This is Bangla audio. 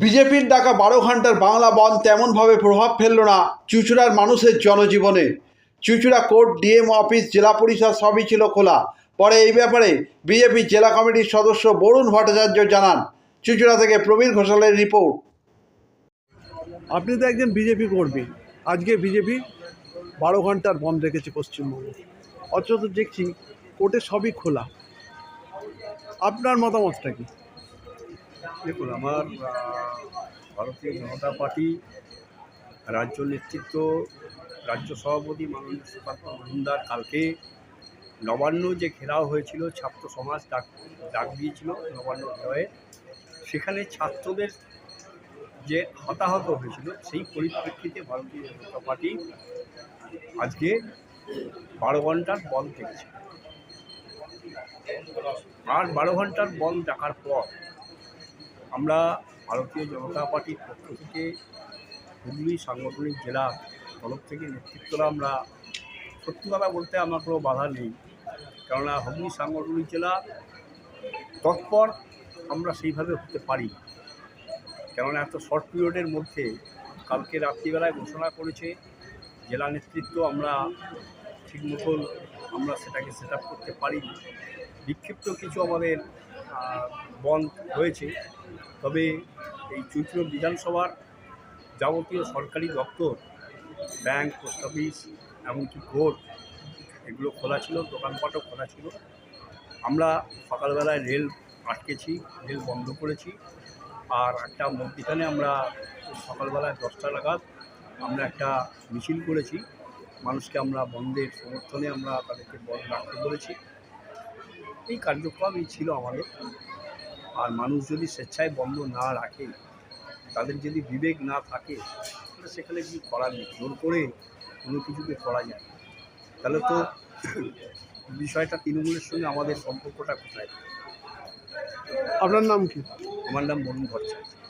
বিজেপির ডাকা বারো ঘণ্টার বাংলা বন্ধ তেমনভাবে প্রভাব ফেলল না চুচুড়ার মানুষের জনজীবনে। চুচুড়া কোর্ট, ডিএম অফিস, জেলা পরিষদ সবই ছিল খোলা। পরে এই ব্যাপারে বিজেপি জেলা কমিটির সদস্য বরুণ ভট্টাচার্য জানান, চুচুড়া থেকে প্রবীর ঘোষালের রিপোর্ট। আপনি তো একজন বিজেপি কর্মী। আজকে বিজেপি বারো ঘণ্টার বন্ধ রেখেছে পশ্চিমবঙ্গে। অথচ দেখছি কোর্টে সবই খোলা। আপনার মতামতটা কি? দেখুন, আমার ভারতীয় জনতা পার্টি, রাজ্য নেতৃত্ব, রাজ্য সভাপতি মাননীয় সুকান্ত মজুমদার কালকে নবান্ন যে ঘেরাও হয়েছিল, ছাত্র সমাজ ডাক ডাক দিয়েছিল নবান্ন ঘেরাওয়ে, সেখানে ছাত্রদের যে হতাহত হয়েছিল, সেই পরিপ্রেক্ষিতে ভারতীয় জনতা পার্টি আজকে বারো ঘণ্টার বন্ধ থেকেছে আর বারো ঘণ্টার বন্ধ ডাকার পর আমরা ভারতীয় জনতা পার্টির পক্ষ থেকে হুগলি সাংগঠনিক জেলা তরফ থেকে নেতৃত্বরা আমরা সত্যি কথা বলতে আমার কোনো বাধা নেই। কেননা হুগলি সাংগঠনিক জেলা তৎপর আমরা সেইভাবে হতে পারি। কেননা এত শর্ট পিরিয়ডের মধ্যে কালকে রাত্রিবেলায় ঘোষণা করেছে জেলা নেতৃত্ব আমরা ঠিক মতন আমরা সেটাকে সেট করতে পারি বিক্ষিপ্ত কিছু আমাদের বন্ধ হয়েছে। তবে এই চৈত্র বিধানসভার যাবতীয় সরকারি দপ্তর, ব্যাংক, পোস্ট অফিস, এমনকি কোর্ট, এগুলো খোলা ছিল, দোকানপাটও খোলা ছিল। আমরা সকালবেলায় রেল আটকেছি, রেল বন্ধ করেছি। আর একটা মধ্যিখানে আমরা সকালবেলায় দশটা নাগাদ আমরা একটা মিছিল করেছি। মানুষকে আমরা বন্ধের সমর্থনে আমরা তাদেরকে বন্ধ রাখতে বলেছি। এই কার্যক্রমই ছিল আমাদের। আর মানুষ যদি স্বেচ্ছায় বন্ধ না রাখে তাদের যদি বিবেক না থাকে তাহলে সেখানে কিছু করার নেই। জোর করে কোনো কিছুকে করা যায় তাহলে তো বিষয়টা তৃণমূলের সঙ্গে আমাদের সম্পর্কটা কোথায়? আপনার নাম কি? আমার নাম মরুণ ভট্টাচার্য।